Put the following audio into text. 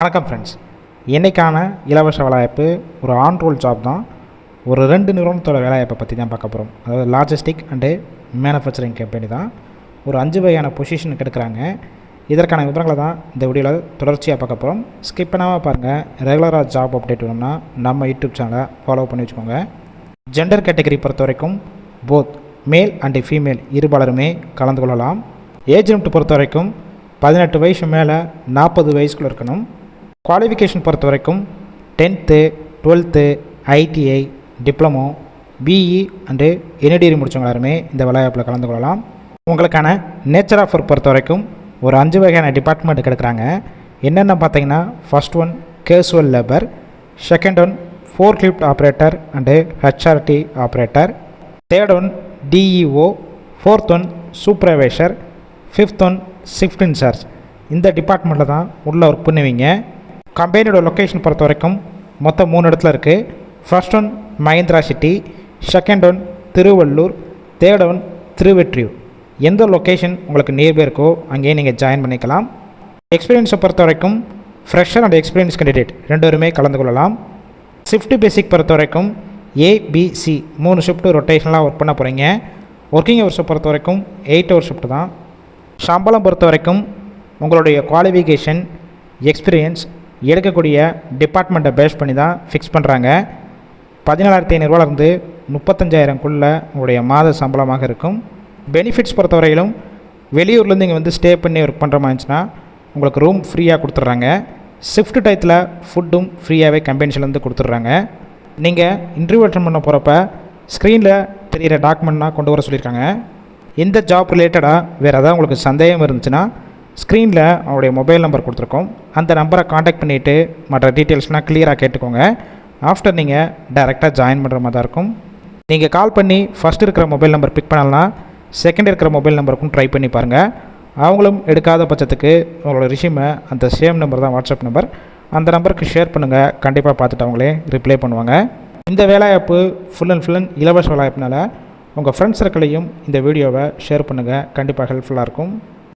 வணக்கம் ஃப்ரெண்ட்ஸ் இன்றைக்கான இலவச வேலைவாய்ப்பு ஒரு ஆன் ரோல் ஜாப் தான். ஒரு ரெண்டு நிறுவனத்தோட வேலைவாய்ப்பை பற்றி தான் பார்க்க போகிறோம் அதாவது லாஜிஸ்டிக் அண்டு மேனுஃபேக்சரிங் கம்பெனி தான். ஒரு அஞ்சு வகையான பொசிஷனுக்கு எடுக்கிறாங்க இதற்கான விவரங்களை தான் இந்த வீடியோவில் தொடர்ச்சியாக பார்க்க போகிறோம் ஸ்கிப் பண்ணாமல் பாருங்கள் ரெகுலராக ஜாப் அப்டேட் வேணும்னா நம்ம யூடியூப் சேனலை ஃபாலோ பண்ணி வச்சுக்கோங்க. ஜெண்டர் கேட்டகரி பொறுத்த வரைக்கும் போத் மேல் அண்டு ஃபீமேல் இருபாலருமே கலந்து கொள்ளலாம். ஏஜ் லிமிட் பொறுத்த வரைக்கும் பதினெட்டு வயசு மேலே நாற்பது வயசுக்குள்ளே இருக்கணும். குவாலிஃபிகேஷன் பொறுத்த வரைக்கும் tenth twelfth ITI diploma BE and any முடித்தவங்க எல்லாருமே இந்த விளையாட்டில் கலந்து கொள்ளலாம். உங்களுக்கான நேச்சர் ஒர்க் பொறுத்த வரைக்கும் ஒரு அஞ்சு வகையான டிபார்ட்மெண்ட் எடுக்கிறாங்க. என்னென்ன பார்த்தீங்கன்னா first one casual labour second one forklift operator and HRT operator third one DEO fourth one supervisor fifth one shift incharge இந்த டிபார்ட்மெண்ட்டில் தான் உள்ளே ஒர்க் பண்ணுவீங்க. கம்பெனியோட லொக்கேஷன் பொறுத்த வரைக்கும் மொத்தம் மூணு இடத்துல இருக்குது first one Mahindra city second one Tiruvallur third one Tiruvottiyur எந்த லொக்கேஷன் உங்களுக்கு நியர்பை இருக்கோ அங்கேயே நீங்கள் ஜாயின் பண்ணிக்கலாம். எக்ஸ்பீரியன்ஸை பொறுத்த வரைக்கும் ஃப்ரெஷர் அண்ட் எக்ஸ்பீரியன்ஸ் கேண்டிடேட் ரெண்டுருமே கலந்து கொள்ளலாம். ஷிஃப்ட் பேசிக் பொறுத்த வரைக்கும் ஏபிசி மூணு ஷிஃப்ட்டு ரொட்டேஷனலாக ஒர்க் பண்ண போகிறீங்க ஒர்க்கிங் ஹவர்ஸை பொறுத்த வரைக்கும் எயிட் ஹவர் ஷிஃப்ட் தான். சம்பளம் பொறுத்த வரைக்கும் உங்களுடைய குவாலிஃபிகேஷன் எக்ஸ்பீரியன்ஸ் எடுக்கக்கூடிய டிபார்ட்மெண்ட்டை பேஸ் பண்ணி தான் ஃபிக்ஸ் பண்ணுறாங்க பதினேழாயிரத்தி ஐநூறுரூவாலேருந்து முப்பத்தஞ்சாயிரம்குள்ளே உங்களுடைய மாத சம்பளமாக இருக்கும். பெனிஃபிட்ஸ் பொறுத்தவரையிலும் வெளியூர்லேருந்து இங்கே வந்து ஸ்டே பண்ணி ஒர்க் பண்ணுற மாதிரி இருந்துச்சுன்னா உங்களுக்கு ரூம் ஃப்ரீயாக கொடுத்துட்றாங்க. ஷிஃப்ட் டயத்தில் ஃபுட்டும் ஃப்ரீயாகவே கம்பெனிஸ்லேருந்து கொடுத்துட்றாங்க. நீங்கள் இன்டர்வியூ அட்டன் பண்ண போகிறப்ப ஸ்க்ரீனில் தெரிகிற டாக்குமெண்ட்னா கொண்டு வர சொல்லியிருக்காங்க. இந்த ஜாப் ரிலேட்டடாக வேறு ஏதாவது உங்களுக்கு சந்தேகம் இருந்துச்சுன்னா ஸ்க்ரீனில் அவருடைய மொபைல் நம்பர் கொடுத்துருக்கோம். அந்த நம்பரை காண்டாக்ட் பண்ணிவிட்டு மற்ற டீட்டெயில்ஸ்லாம் கிளியராக கேட்டுக்கோங்க. ஆஃப்டர் நீங்கள் டைரெக்டாக ஜாயின் பண்ணுற மாதிரி தான் இருக்கும். நீங்கள் கால் பண்ணி ஃபஸ்ட் இருக்கிற மொபைல் நம்பர் பிக் பண்ணலாம் செகண்ட் இருக்கிற மொபைல் நம்பருக்கும் ட்ரை பண்ணி பாருங்கள் அவங்களும் எடுக்காத பட்சத்துக்கு உங்களோட ரிஷ்யூமை அந்த சேம் நம்பர் தான் வாட்ஸ்அப் நம்பர் அந்த நம்பருக்கு ஷேர் பண்ணுங்கள் கண்டிப்பாக பார்த்துட்டு அவங்களே ரிப்ளை பண்ணுவாங்க. இந்த வேலைவாய்ப்பு ஃபுல் அண்ட் ஃபுல் அண்ட் இலவச வேலைவாய்ப்புனால உங்கள் ஃப்ரெண்ட்ஸ் சர்க்கிளையும் இந்த வீடியோவை ஷேர் பண்ணுங்கள் கண்டிப்பாக ஹெல்ப்ஃபுல்லாக இருக்கும்.